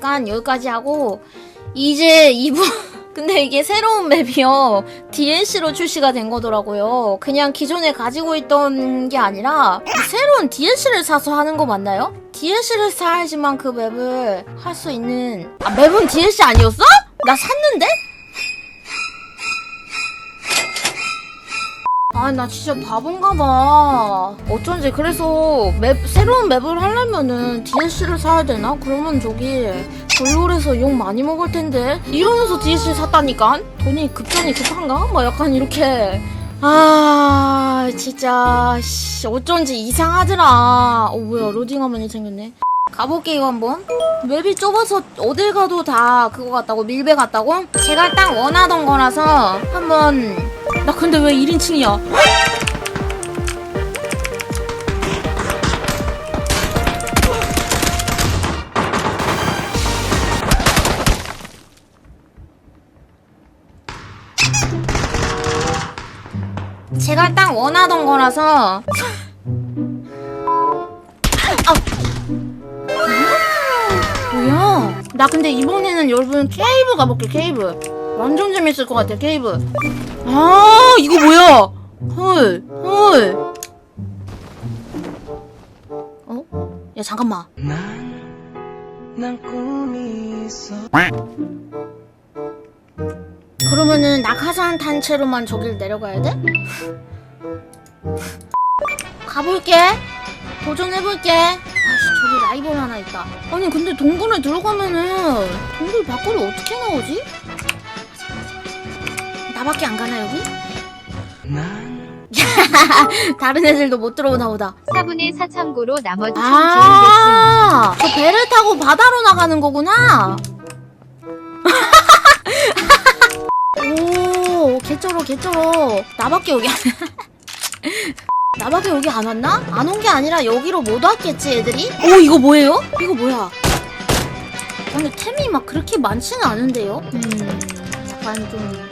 동안 여기까지 하고 이제 이분 근데 이게 새로운 맵이요 DLC로 출시가 된 거더라고요. 그냥 기존에 가지고 있던 게 아니라 새로운 DLC를 사서 하는 거 맞나요? DLC를 사야지만 그 맵을 할 수 있는 아 맵은 DLC 아니었어? 나 샀는데? 아, 나 진짜 바본가 봐. 어쩐지 그래서 맵 새로운 맵을 하려면은 DLC를 사야 되나? 그러면 저기 블롤에서 욕 많이 먹을 텐데 이러면서 DLC 샀다니까? 돈이 급전이 급한가? 막 약간 이렇게 아 진짜 씨, 어쩐지 이상하더라. 어 뭐야 로딩 화면이 생겼네. 가볼게요 한번. 맵이 좁아서 어딜 가도 다 그거 같다고 밀배 같다고? 제가 딱 원하던 거라서 한번 나 근데 왜 1인칭이야? 제가 딱 원하던 거라서 아, 뭐야? 나 근데 이번에는 여러분 케이브 가볼게 케이브 완전 재밌을 것 같아 케이브 아 이거 뭐야 헐 헐. 어? 야 잠깐만 난 꿈이 있어 그러면은 낙하산 탄 채로만 저길 내려가야 돼? 가볼게 도전해볼게 아씨 저기 라이벌 하나 있다 아니 근데 동굴에 들어가면은 동굴 밖으로 어떻게 나오지? 나밖에 안 가나 여기? 난 다른 애들도 못 들어오나 보다 4분의 4 참고로 나머지 총 아, 저 배를 타고 바다로 나가는 거구나. 오, 개쩔어, 개쩔어. 나밖에 여기 안, 나밖에 여기 안 왔나? 안 온 게 아니라 여기로 못 왔겠지, 애들이? 오, 이거 뭐예요? 이거 뭐야? 근데 템이 막 그렇게 많지는 않은데요? 음, 약간 좀,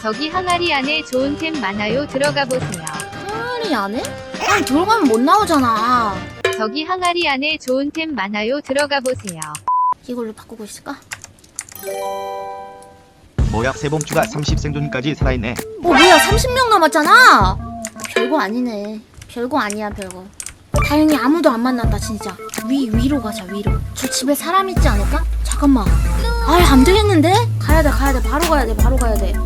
저기 항아리 안에 좋은 템 많아요. 들어가 보세요. 항아리 안에? 아니, 들어가면 못 나오잖아. 저기 항아리 안에 좋은 템 많아요. 들어가 보세요. 이걸로 바꾸고 있을까? 뭐야 세봉추가 30생존까지 살아있네 어 뭐야 30명 남았잖아 별거 아니네 별거 아니야 별거 다행히 아무도 안 만났다 진짜 위 위로 가자 위로 저 집에 사람 있지 않을까? 잠깐만 아이 안 되겠는데? 가야 돼 가야 돼 바로 가야 돼 바로 가야 돼 가-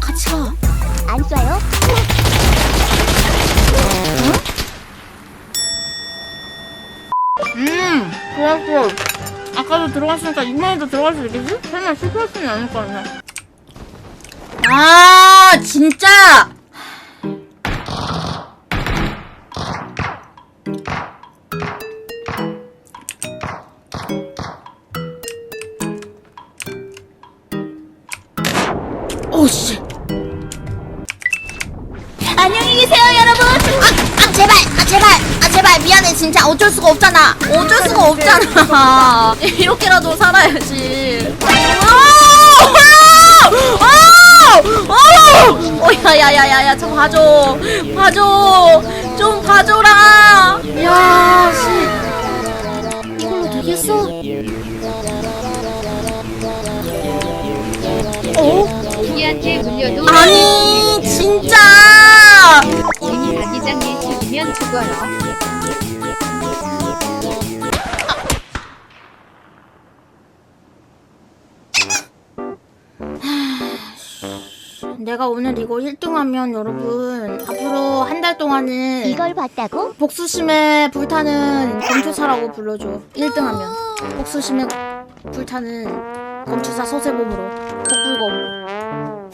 같이 가 안 쏴요? 음, 그래서 아까도 들어갔으니까 이번에도 들어갈 수 있겠지? 설마 실패했으면 않을 거 아니야. 아, 진짜! 오씨. 안녕히 계세요, 여러분. 아, 아 제발, 아 제발, 아 제발 미안해 진짜 어쩔 수가 없잖아. 어쩔 수가 없잖아. 이렇게라도 살아야지. 어, 야야야야야, 좀 봐줘, 봐줘, 좀 봐줘라. 야, 씨, 이걸로 되겠어? 어? 우리한테 물려도 아니, 진짜. 괜히 가기장에 죽으면 죽어요. 내가 오늘 이거 1등하면 여러분 앞으로 한 달 동안은 이걸 봤다고? 복수심에 불타는 검투사라고 불러줘 1등하면 복수심에 불타는 검투사 서세범으로 복불검